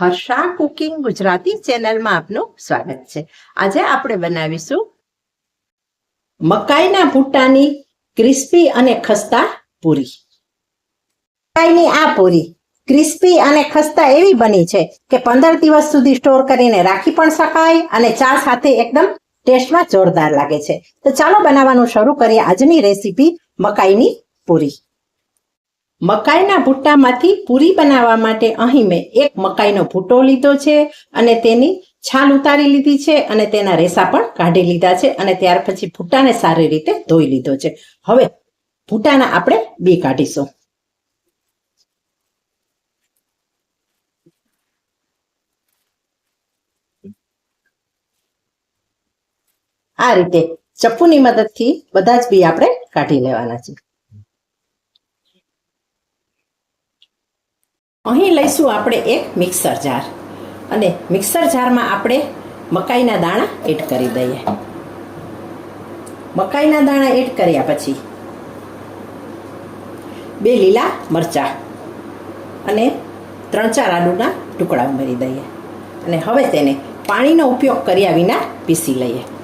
Harsha cooking Gujarati ચેનલમાં આપનું સ્વાગત છે. આજે આપણે બનાવીશું મકાઈના ભૂટ્ટાની ક્રિસ્પી અને ખસ્તા પૂરી. મકાઈની આ પૂરી ક્રિસ્પી અને ખસ્તા એવી બની છે કે પંદર દિવસ સુધી સ્ટોર કરીને રાખી પણ શકાય અને ચા સાથે એકદમ ટેસ્ટમાં જોરદાર લાગે છે. તો ચાલો બનાવવાનું શરૂ કરીએ આજની રેસીપી મકાઈની પૂરી. મકાઈના ભૂટ્ટામાંથી પૂરી બનાવવા માટે અહીં મેં એક મકાઈનો ભૂટો લીધો છે અને તેની છાલ ઉતારી લીધી છે અને તેના રેસા પણ કાઢી લીધા છે અને ત્યાર પછી ભૂટ્ટાને સારી રીતે ધોઈ લીધો છે. હવે ભૂટાના આપણે બી કાઢીશું. આ રીતે ચપ્પુની મદદથી બધા જ બી આપણે કાઢી લેવાના છે. અહીં લઈશું આપણે એક મિક્સર જાર. અને મિક્સર જારમાં આપણે મકાઈના દાણા એડ કરી દઈએ. મકાઈના દાણા એડ કર્યા પછી બે લીલા મરચાં અને ત્રણ ચાર આદુના ટુકડા ઉમેરી દઈએ. અને હવે તેને પાણીનો ઉપયોગ કર્યા વિના પીસી લઈએ.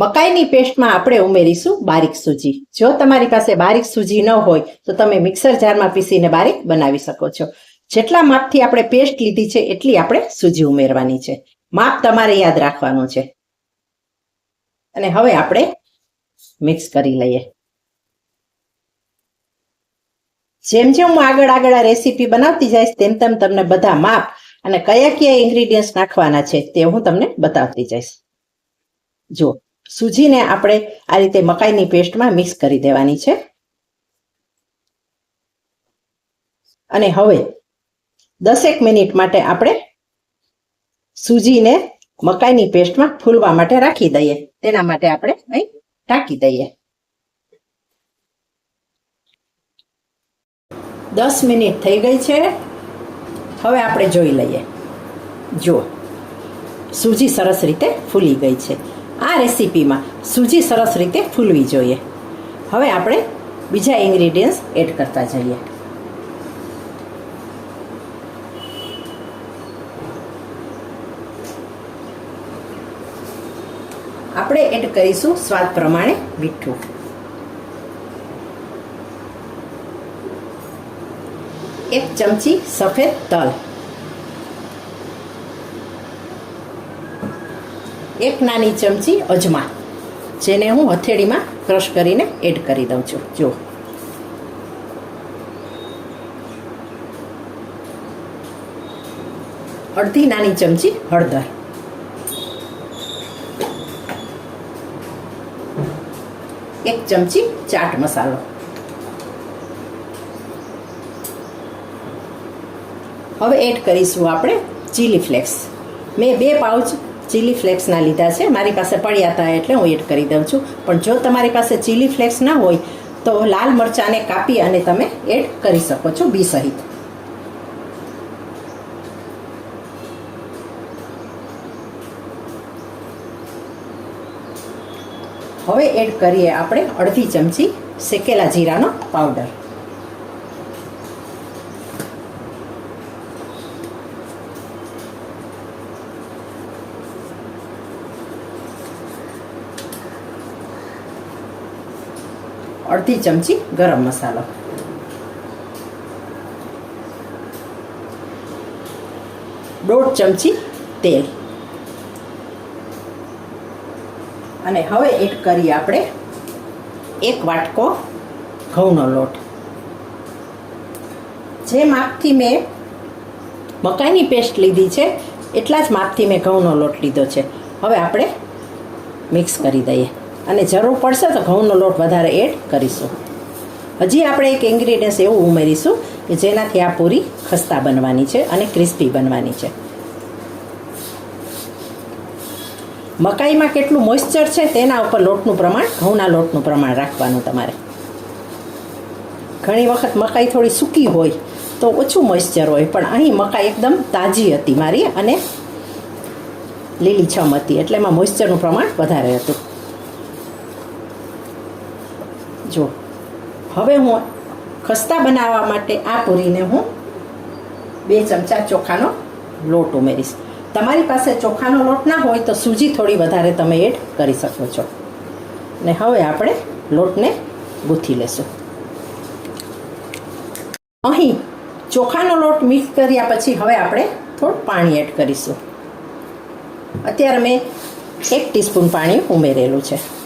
મકાઈની પેસ્ટમાં આપણે ઉમેરીશું બારીક સૂજી. જો તમારી પાસે બારીક સૂજી ન હોય, તો તમે મિક્સર જારમાં પીસીને બારીક બનાવી શકો છો. જેટલા માપથી આપણે પેસ્ટ લીધી છે, એટલી આપણે સૂજી ઉમેરવાની છે. માપ તમારે યાદ રાખવાનું છે. અને હવે આપણે મિક્સ કરી લઈએ. જેમ જેમ હું આગળ આગળ આ રેસીપી બનાવતી જઈશ, તેમ તેમ તમને બધા માપ અને કયા કયા ઇન્ગ્રીડિયન્ટ્સ નાખવાના છે, તે હું તમને બતાવતી જઈશ. જો સૂજીને આપણે આ રીતે મકાઈની પેસ્ટમાં મિક્સ કરી દેવાની છે. અને હવે દસેક મિનિટ માટે આપણે સૂજીને મકાઈની પેસ્ટમાં ફૂલવા માટે રાખી દઈએ. તેના માટે આપણે અહીં ઢાંકી દઈએ. દસ મિનિટ થઈ ગઈ છે. હવે આપણે જોઈ લઈએ. જુઓ. સૂજી સરસ રીતે ફૂલી ગઈ છે. આ રેસીપીમાં સૂજી સરસ રીતે ફૂલવી જોઈએ. હવે આપણે બીજા ઇન્ગ્રીડિયન્ટ્સ એડ કરતા જઈએ. આપણે એડ કરીશું સ્વાદ પ્રમાણે મીઠું. એક ચમચી સફેદ તલ. એક નાની ચમચી અજમા, જેને હું હથેળીમાં ક્રશ કરીને એડ કરી દઉં છું. જો. અડધી નાની ચમચી હળદર. એક ચમચી ચાટ મસાલો. હવે એડ કરીશું આપણે ચીલી ફ્લેક્સ મેં બે પાઉચ ચીલી ફ્લેક્સના લીધા છે. મારી પાસે પડ્યા હતા એટલે હું એડ કરી દઉં છું. પણ જો તમારી પાસે ચીલી ફ્લેક્સ ના હોય, તો લાલ મરચાંને કાપી અને તમે એડ કરી શકો છો બી સહિત. હવે એડ કરીએ આપણે અડધી ચમચી શેકેલા જીરાનો પાવડર. અડધી ચમચી ગરમ મસાલો. દોઢ ચમચી તેલ. અને હવે એડ કરીએ આપણે એક વાટકો ઘઉંનો લોટ. જે માપથી મેં મકાઈની પેસ્ટ લીધી છે, એટલા જ માપથી મેં ઘઉંનો લોટ લીધો છે. હવે આપણે મિક્સ કરી દઈએ. અને જરૂર પડશે તો ઘઉંનો લોટ વધારે એડ કરીશું. હજી આપણે એક ઇન્ગ્રીડિયન્ટ્સ એવું ઉમેરીશું કે જેનાથી આ પૂરી ખસ્તા બનવાની છે અને ક્રિસ્પી બનવાની છે. મકાઈમાં કેટલું મોઇશ્ચર છે તેના ઉપર લોટનું પ્રમાણ, ઘઉંના લોટનું પ્રમાણ રાખવાનું તમારે. ઘણી વખત મકાઈ થોડી સૂકી હોય તો ઓછું મોઇશ્ચર હોય, પણ અહીં મકાઈ એકદમ તાજી હતી મારી અને લીલીછમ હતી, એટલે એમાં મોઇશ્ચરનું પ્રમાણ વધારે હતું. જો, હવે હું ખસ્તા બનાવવા માટે આ પૂરીને હું બે ચમચા ચોખાનો લોટ ઉમેરીશ. તમારી પાસે ચોખાનો લોટ ના હોય તો સૂજી થોડી વધારે તમે એડ કરી શકો છો. ને હવે આપણે લોટને ગૂંથી લેશું. અહીં ચોખાનો લોટ મિક્સ કર્યા પછી હવે આપણે થોડું પાણી એડ કરીશું. અત્યારે મેં એક ટીસ્પૂન પાણી ઉમેરેલું છે.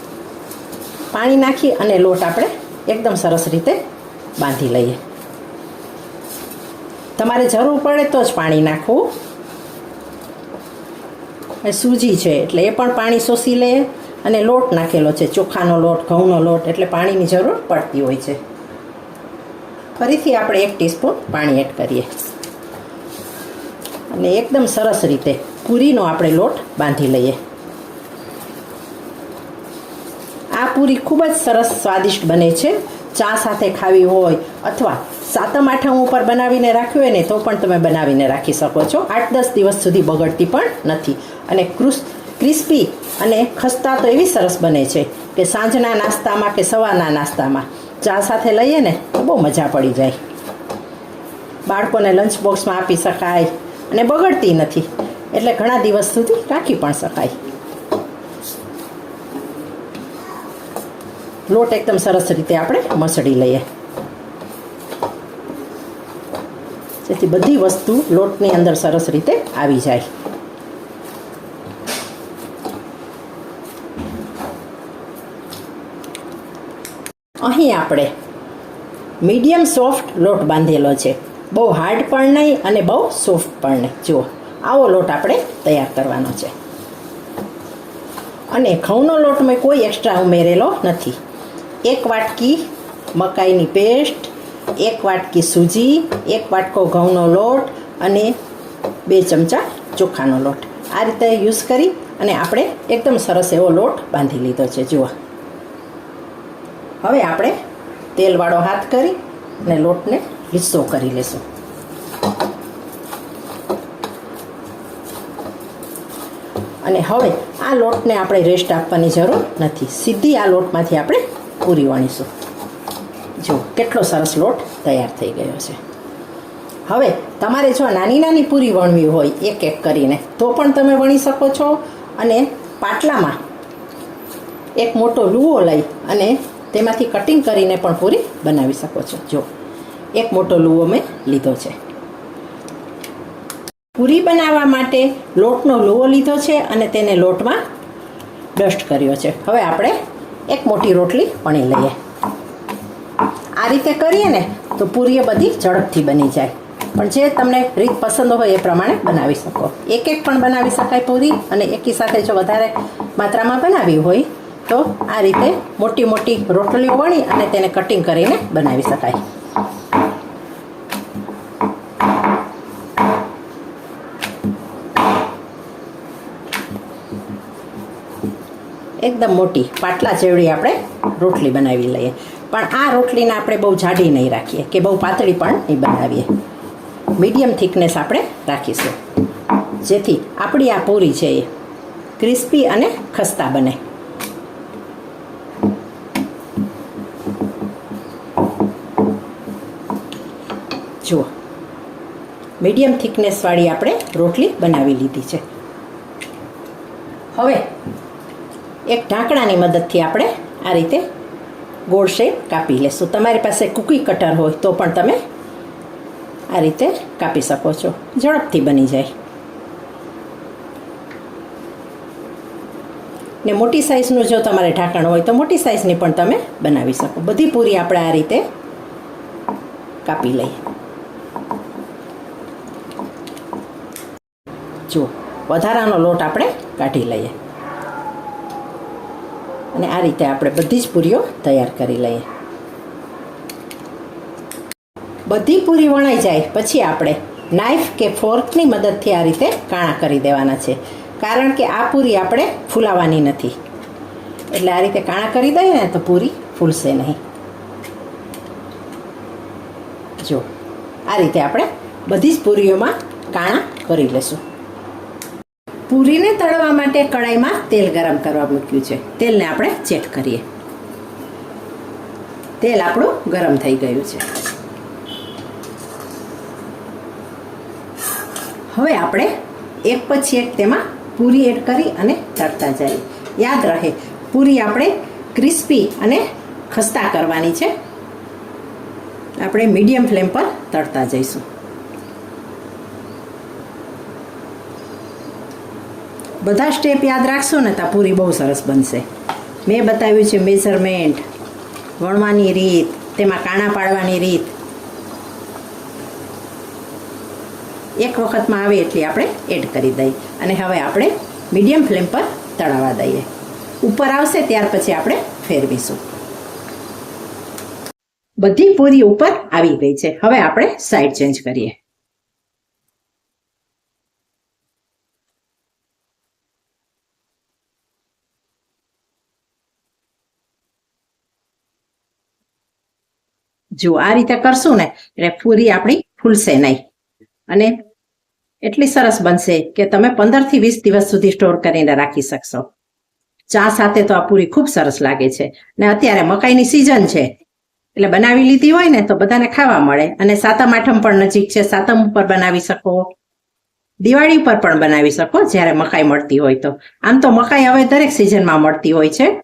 પાણી નાખી અને લોટ આપણે એકદમ સરસ રીતે બાંધી લઈએ. તમારે જરૂર પડે તો જ પાણી નાખવું. સૂજી છે એટલે એ પણ પાણી શોષી લે અને લોટ નાખેલો છે, ચોખાનો લોટ, ઘઉંનો લોટ, એટલે પાણીની જરૂર પડતી હોય છે. ફરીથી આપણે એક ટીસ્પૂન પાણી એડ કરીએ. અને એકદમ સરસ રીતે પૂરીનો આપણે લોટ બાંધી લઈએ આ પૂરી ખૂબ જ સરસ સ્વાદિષ્ટ બને છે. ચા સાથે ખાવી હોય અથવા સાતમ આઠમ ઉપર બનાવીને રાખ્યું હોય ને તો પણ તમે બનાવીને રાખી શકો છો. આઠ દસ દિવસ સુધી બગડતી પણ નથી. અને ક્રુસ ક્રિસ્પી અને ખસ્તા તો એવી સરસ બને છે કે સાંજના નાસ્તામાં કે સવારના નાસ્તામાં. ચા સાથે લઈએ ને તો બહુ મજા પડી જાય. બાળકોને લંચ બોક્સમાં આપી શકાય અને બગડતી નથી. એટલે ઘણા દિવસ સુધી રાખી પણ શકાય. લોટ એકદમ સરસ રીતે આપણે મસળી લઈએ. જેથી બધી વસ્તુ લોટની અંદર સરસ રીતે આવી જાય. અહીં આપણે મીડિયમ સોફ્ટ લોટ બાંધેલો છે. બહુ હાર્ડ પણ નહીં અને બહુ સોફ્ટ પણ નહીં. જુઓ, આવો લોટ આપણે તૈયાર કરવાનો છે. અને ઘઉંનો લોટ મેં કોઈ એક્સ્ટ્રા ઉમેરેલો નથી. એક વાટકી મકાઈની પેસ્ટ, એક વાટકી સૂજી, એક વાટકો ઘઉંનો લોટ અને બે ચમચા ચોખાનો લોટ. આ રીતે યુઝ કરી અને આપણે એકદમ સરસ એવો લોટ બાંધી લીધો છે. જુઓ. હવે આપણે તેલવાળો હાથ કરી અને લોટને હિસ્સો કરી લેશું. અને હવે આ લોટને આપણે રેસ્ટ આપવાની જરૂર નથી. સીધી આ લોટમાંથી આપણે પૂરી વણીશું. જો, કેટલો સરસ લોટ તૈયાર થઈ ગયો છે. હવે, તમારે જો નાની નાની પૂરી વણવી હોય, એક એક કરીને, તો પણ તમે વણી શકો છો અને પાટલામાં એક મોટો લૂવો લઈ અને તેમાંથી કટિંગ કરીને પણ પૂરી બનાવી શકો છો. જો, એક મોટો લુવો મેં લીધો છે. પૂરી બનાવવા માટે લોટનો લુવો લીધો છે અને તેને લોટમાં ડસ્ટ કર્યો છે. હવે આપણે એક મોટી રોટલી વણી લઈએ. આ રીતે કરીએ ને તો પૂરીએ બધી ઝડપથી બની જાય. પણ જે તમને રીત પસંદ હોય એ પ્રમાણે બનાવી શકો. એક એક પણ બનાવી શકાય પૂરી અને એકી સાથે જો વધારે માત્રામાં બનાવી હોય તો આ રીતે મોટી મોટી રોટલીઓ વણી અને તેને કટિંગ કરીને બનાવી શકાય. એકદમ મોટી, પાટલા જેવડી આપણે રોટલી બનાવી લઈએ. પણ આ રોટલીને આપણે બહુ જાડી નહીં રાખીએ, કે બહુ પાતળી પણ નહીં બનાવીએ. મીડિયમ થિકનેસ આપણે રાખીશું. જેથી આપણી આ પૂરી છે એ ક્રિસ્પી અને ખસ્તા બને. જુઓ. મીડિયમ થિકનેસવાળી આપણે રોટલી બનાવી લીધી છે. હવે એક ઢાંકણાની મદદથી આપણે આ રીતે ગોળ શેપ કાપી લેશું. તમારી પાસે કૂકી કટર હોય તો પણ તમે આ રીતે કાપી શકો છો. ઝડપથી બની જાય. ને મોટી સાઇઝનું જો તમારે ઢાંકણ હોય તો મોટી સાઇઝની પણ તમે બનાવી શકો. બધી પૂરી આપણે આ રીતે કાપી લઈએ. જુઓ વધારાનો લોટ આપણે કાઢી લઈએ. અને આ રીતે આપણે બધી જ પૂરીઓ તૈયાર કરી લઈએ. બધી પૂરી વણાઈ જાય, પછી આપણે નાઈફ કે ફોર્કની મદદથી આ રીતે કાણા કરી દેવાના છે. કારણ કે આ પૂરી આપણે ફૂલાવાની નથી. એટલે આ રીતે કાણા કરી દઈએ ને તો પૂરી ફૂલશે નહીં. જો, આ રીતે આપણે બધી જ પૂરીઓમાં કાણા કરી લેશું. પૂરીને તળવા માટે કડાઈમાં તેલ ગરમ કરવા મૂક્યું છે. તેલને આપણે ચેક કરીએ. તેલ આપણું ગરમ થઈ ગયું છે. હવે આપણે એક પછી એક તેમાં પૂરી એડ કરી અને તળતા જઈએ. યાદ રહે, પૂરી આપણે ક્રિસ્પી અને ખસ્તા કરવાની છે. આપણે મીડિયમ ફ્લેમ પર તળતા જઈશું. બધા સ્ટેપ યાદ રાખશો ને તો પૂરી બહુ સરસ બનશે. મેં બતાવ્યું છે મેઝરમેન્ટ, વણવાની રીત, તેમાં કાણા પાડવાની રીત. એક વખતમાં આવે એટલી આપણે એડ કરી દઈએ. અને હવે આપણે મીડિયમ ફ્લેમ પર તળાવવા દઈએ. ઉપર આવશે ત્યાર પછી આપણે ફેરવીશું. બધી પૂરી ઉપર આવી ગઈ છે. હવે આપણે સાઈડ ચેન્જ કરીએ. જો આ રીતે કરશું ને, એટલે પૂરી આપણી ફૂલશે નહીં. અને એટલી સરસ બનશે કે તમે પંદરથી વીસ દિવસ સુધી સ્ટોર કરીને રાખી શકશો. ચા સાથે તો આ પૂરી ખૂબ સરસ લાગે છે. ને અત્યારે મકાઈની સિઝન છે. એટલે બનાવી લીધી હોય ને, તો બધાને ખાવા મળે. અને સાતમ આઠમ પણ નજીક છે. સાતમ ઉપર બનાવી શકો. દિવાળી ઉપર પણ બનાવી શકો, જ્યારે મકાઈ મળતી હોય તો. આમ તો મકાઈ હવે દરેક સિઝનમાં મળતી હોય છે.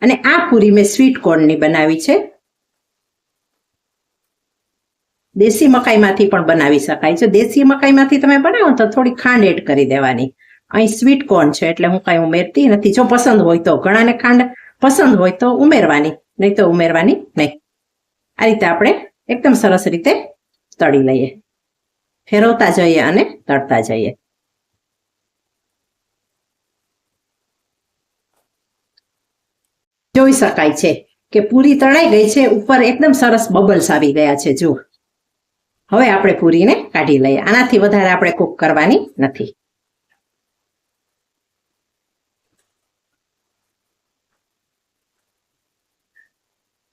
અને આ પૂરી મેં સ્વીટ કોર્નની બનાવી છે. દેશી મકાઈમાંથી પણ બનાવી શકાય જો દેશી મકાઈમાંથી તમે બનાવો તો થોડી ખાંડ એડ કરી દેવાની. અહીં સ્વીટ કોર્ન છે એટલે હું કાંઈ ઉમેરતી નથી. જો પસંદ હોય તો ઘણાને ખાંડ પસંદ હોય તો ઉમેરવાની, નહીં તો ઉમેરવાની નહીં. આ રીતે આપણે એકદમ સરસ રીતે તળી લઈએ. ફેરવતા જઈએ અને તળતા જઈએ. જોઈ શકાય છે કે પૂરી તળાઈ ગઈ છે. ઉપર એકદમ સરસ બબલ્સ આવી ગયા છે. જો હવે આપણે પૂરીને કાઢી લઈએ. આનાથી વધારે આપણે કૂક કરવાની નથી.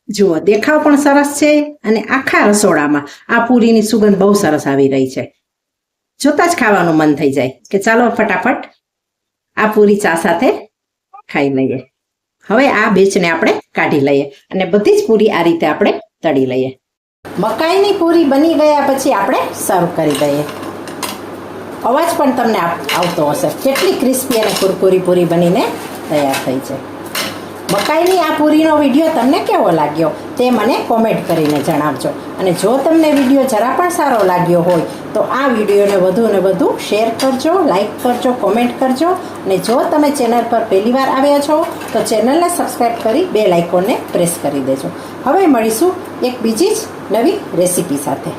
જુઓ, દેખાવ પણ સરસ છે અને આખા રસોડામાં આ પૂરીની સુગંધ બહુ સરસ આવી રહી છે. જોતા જ ખાવાનું મન થઈ જાય કે ચાલો ફટાફટ આ પૂરી ચા સાથે ખાઈ લઈએ. હવે આ બેચને આપણે કાઢી લઈએ અને બધી જ પૂરી આ રીતે આપણે તળી લઈએ. મકાઈની પૂરી બની ગયા પછી આપણે સર્વ કરી દઈએ. અવાજ પણ તમને આવતો હશે. કેટલી ક્રિસ્પી અને કુરકુરી પૂરી બનીને તૈયાર થઈ છે. મકાઈની આ પૂરીનો વીડિયો તમને કેવો લાગ્યો તે મને કોમેન્ટ કરીને જણાવજો. અને જો તમને વીડિયો જરા પણ સારો લાગ્યો હોય, તો આ વિડીયોને વધુ ને વધુ શેર કરજો લાઈક કરજો કોમેન્ટ કરજો. અને જો તમે ચેનલ પર પહેલીવાર આવ્યા છો, તો ચેનલને સબસ્ક્રાઈબ કરી બે લાઇકોનને પ્રેસ કરી દેજો. હવે મળીશું એક બીજી જ નવી રેસીપી સાથે.